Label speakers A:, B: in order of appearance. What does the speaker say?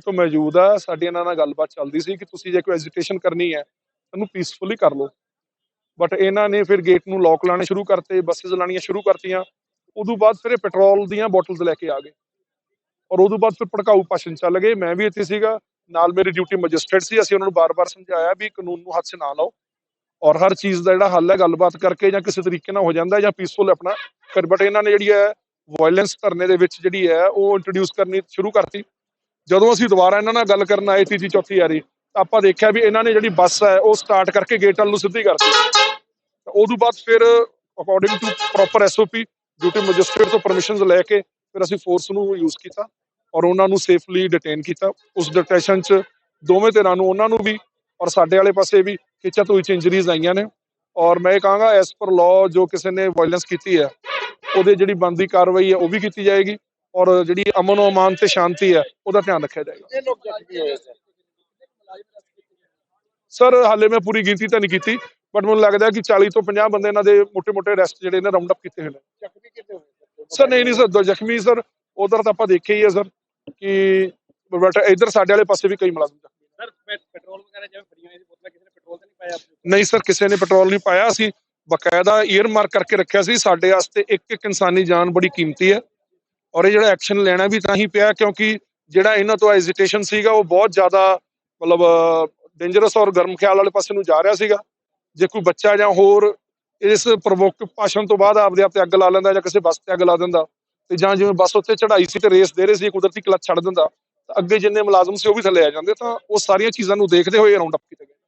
A: ਤੋਂ ਮੌਜੂਦ ਆ, ਸਾਡੀ ਇਹਨਾਂ ਨਾਲ ਗੱਲਬਾਤ ਚੱਲਦੀ ਸੀ ਕਿ ਤੁਸੀਂ ਜੇ ਕੋਈ ਐਜੀਟੇਸ਼ਨ ਕਰਨੀ ਹੈ ਇਹਨੂੰ ਪੀਸਫੁਲੀ ਕਰ ਲਓ। ਬਟ ਇਹਨਾਂ ਨੇ ਫਿਰ ਗੇਟ ਨੂੰ ਲੋਕ ਲਾਣੇ ਸ਼ੁਰੂ ਕਰਤੇ ਬੱਸਸ ਲਾਣੀਆਂ ਸ਼ੁਰੂ ਕਰਤੀਆਂ, ਉਦੋਂ ਬਾਅਦ ਫਿਰ ਇਹ ਪੈਟਰੋਲ ਦੀਆਂ ਬੋਟਲਸ ਲੈ ਕੇ ਆ ਗਏ। ਔਰ ਉਦੋਂ ਬਾਅਦ ਫਿਰ ਭੜਕਾਊ ਭਾਸ਼ਣ ਚੱਲ ਗਏ। ਮੈਂ ਵੀ ਇੱਥੇ ਸੀਗਾ, ਨਾਲ ਮੇਰੀ ਡਿਊਟੀ ਮੈਜਿਸਟ੍ਰੇਟ ਸੀ, ਅਸੀਂ ਉਹਨਾਂ ਨੂੰ ਬਾਰ-ਬਾਰ ਸਮਝਾਇਆ ਵੀ ਕਾਨੂੰਨ ਨੂੰ ਹੱਥ 'ਚ ਨਾ ਲਾਓ। ਔਰ ਹਰ ਚੀਜ਼ ਦਾ ਜਿਹੜਾ ਹੱਲ ਹੈ, ਗੱਲਬਾਤ ਕਰਕੇ ਜਾਂ ਕਿਸੇ ਤਰੀਕੇ ਨਾਲ ਹੋ ਜਾਂਦਾ ਜਾਂ ਪੀਸਫੁਲ ਆਪਣਾ। ਬਟ ਇਹਨਾਂ ਨੇ ਜਿਹੜੀ ਹੈ ਵਾਇਲੈਂਸ ਧਰਨੇ ਦੇ ਵਿੱਚ ਜਿਹੜੀ ਹੈ, ਉਹ ਇੰਟਰੋਡਿਊਸ ਕਰਨੀ ਸ਼ੁਰੂ ਕਰਤੀ। ਜਦੋਂ ਅਸੀਂ ਦੁਬਾਰਾ ਇਹਨਾਂ ਨਾਲ ਗੱਲ ਕਰਨ ਆਏ ਤੀਜੀ ਚੌਥੀ ਵਾਰੀ ਤਾਂ ਆਪਾਂ ਦੇਖਿਆ ਵੀ ਇਹਨਾਂ ਨੇ ਜਿਹੜੀ ਬੱਸ ਹੈ, ਉਹ ਸਟਾਰਟ ਕਰਕੇ ਗੇਟ ਵੱਲ ਨੂੰ ਸਿੱਧੀ ਕਰਤੀ। ਤਾਂ ਉਦੋਂ ਬਾਅਦ ਫਿਰ according to proper SOP duty magistrate ਤੋਂ ਪਰਮਿਸ਼ਨਸ ਲੈ ਕੇ ਫਿਰ ਅਸੀਂ ਫੋਰਸ ਨੂੰ ਯੂਜ਼ ਕੀਤਾ ਔਰ ਉਹਨਾਂ ਨੂੰ ਸੇਫਲੀ ਡਿਟੇਨ ਕੀਤਾ। ਉਸ ਡਿਟੈਸ਼ਨ 'ਚ ਦੋਵੇਂ ਧਿਰਾਂ ਨੂੰ, ਉਹਨਾਂ ਨੂੰ ਵੀ ਔਰ ਸਾਡੇ ਵਾਲੇ ਪਾਸੇ ਵੀ ਖਿੱਚਾ ਤੋਂ ਇੰਜਰੀਜ਼ ਆਈਆਂ ਨੇ। ਔਰ ਮੈਂ ਇਹ ਕਹਾਂਗਾ ਐਸ ਪਰ ਲਾਅ ਜੋ ਕਿਸੇ ਨੇ ਵਾਇਲੈਂਸ ਕੀਤੀ ਹੈ, ਉਹਦੇ ਜਿਹੜੀ ਬੰਦੀ ਕਾਰਵਾਈ ਹੈ, ਉਹ ਵੀ ਕੀਤੀ ਜਾਏਗੀ। ਔਰ ਜਿਹੜੀ ਅਮਨ ਅਮਾਨ ਤੇ ਸ਼ਾਂਤੀ ਹੈ ਉਹਦਾ ਧਿਆਨ ਰੱਖਿਆ ਜਾਏਗਾ।
B: ਸਰ
A: ਹਾਲੇ ਮੈਂ ਪੂਰੀ ਗਿਣਤੀ ਤਾਂ ਨਹੀਂ ਕੀਤੀ ਬਟ ਮੈਨੂੰ ਲੱਗਦਾ ਕਿ 40 ਤੋਂ 50 ਬੰਦੇ ਇਹਨਾਂ ਦੇ ਮੋٹے-ਮੋٹے ਅਰੈਸਟ ਜਿਹੜੇ ਨੇ ਰਾਉਂਡ ਅਪ ਕੀਤੇ ਹੋਏ ਸਰ ਨਹੀਂ ਨਹੀਂ ਸਰ ਜ਼ਖਮੀ ਸਰ ਉਧਰ ਤਾਂ ਆਪਾਂ ਦੇਖਿਆ ਹੀ ਹੈ ਸਰ ਕਿ ਬਟ ਇਧਰ ਸਾਡੇ ਵਾਲੇ ਪਾਸੇ ਵੀ ਕਈ ਮਲਾਜ਼ਮ ਜ਼ਖਮੀ
C: ਸਰ ਪੈਟਰੋਲ ਵਗੈਰਾ ਜਿਵੇਂ ਫਰੀਆਂ ਹੋਈਆਂ ਬੋਤਲਾਂ ਕਿਸੇ ਨੇ ਪੈਟਰੋਲ ਤਾਂ ਨਹੀਂ ਪਾਇਆ
A: ਨਹੀਂ ਸਰ ਕਿਸੇ ਨੇ ਪੈਟਰੋਲ ਨਹੀਂ ਪਾਇਆ ਸੀ ਬਕਾਇਦਾ ਏਅਰ ਮਾਰਕ ਕਰਕੇ ਰੱਖਿਆ ਸੀ। ਸਾਡੇ ਵਾਸਤੇ ਇੱਕ ਇੱਕ ਇਨਸਾਨੀ ਜਾਨ ਬੜੀ ਕੀਮਤੀ ਹੈ। ਔਰ ਇਹ ਜਿਹੜਾ ਐਕਸ਼ਨ ਲੈਣਾ ਵੀ ਤਾਂ ਹੀ ਪਿਆ ਕਿਉਂਕਿ ਜਿਹੜਾ ਇਹਨਾਂ ਤੋਂ ਐਜੀਟੇਸ਼ਨ ਸੀਗਾ, ਉਹ ਬਹੁਤ ਜ਼ਿਆਦਾ ਮਤਲਬ ਡੇਂਜਰਸ ਔਰ ਗਰਮ ਖਿਆਲ ਵਾਲੇ ਪਾਸੇ ਨੂੰ ਜਾ ਰਿਹਾ ਸੀਗਾ। ਜੇ ਕੋਈ ਬੱਚਾ ਜਾਂ ਹੋਰ ਇਸ ਪ੍ਰਵੋਕ ਭਾਸ਼ਣ ਤੋਂ ਬਾਅਦ ਆਪਦੇ ਆਪ ਤੇ ਅੱਗ ਲਾ ਲੈਂਦਾ ਜਾਂ ਕਿਸੇ ਬੱਸ ਤੇ ਅੱਗ ਲਾ ਦਿੰਦਾ ਤੇ ਜਾਂ ਜਿਵੇਂ ਬੱਸ ਉੱਤੇ ਚੜਾਈ ਸੀ ਤੇ ਰੇਸ ਦੇ ਰਹੇ ਸੀ, ਕੁਦਰਤੀ ਕਲਚ ਛੱਡ ਦਿੰਦਾ, ਤਾਂ ਅੱਗੇ ਜਿੰਨੇ ਮੁਲਾਜ਼ਮ ਸੀ ਉਹ ਵੀ ਥੱਲੇ ਆ ਜਾਂਦੇ, ਤਾਂ ਉਹ ਸਾਰੀਆਂ ਚੀਜ਼ਾਂ ਨੂੰ ਦੇਖਦੇ ਹੋਏ ਰਾਉਂਡ ਅਪ ਕੀਤਾ ਗਿਆ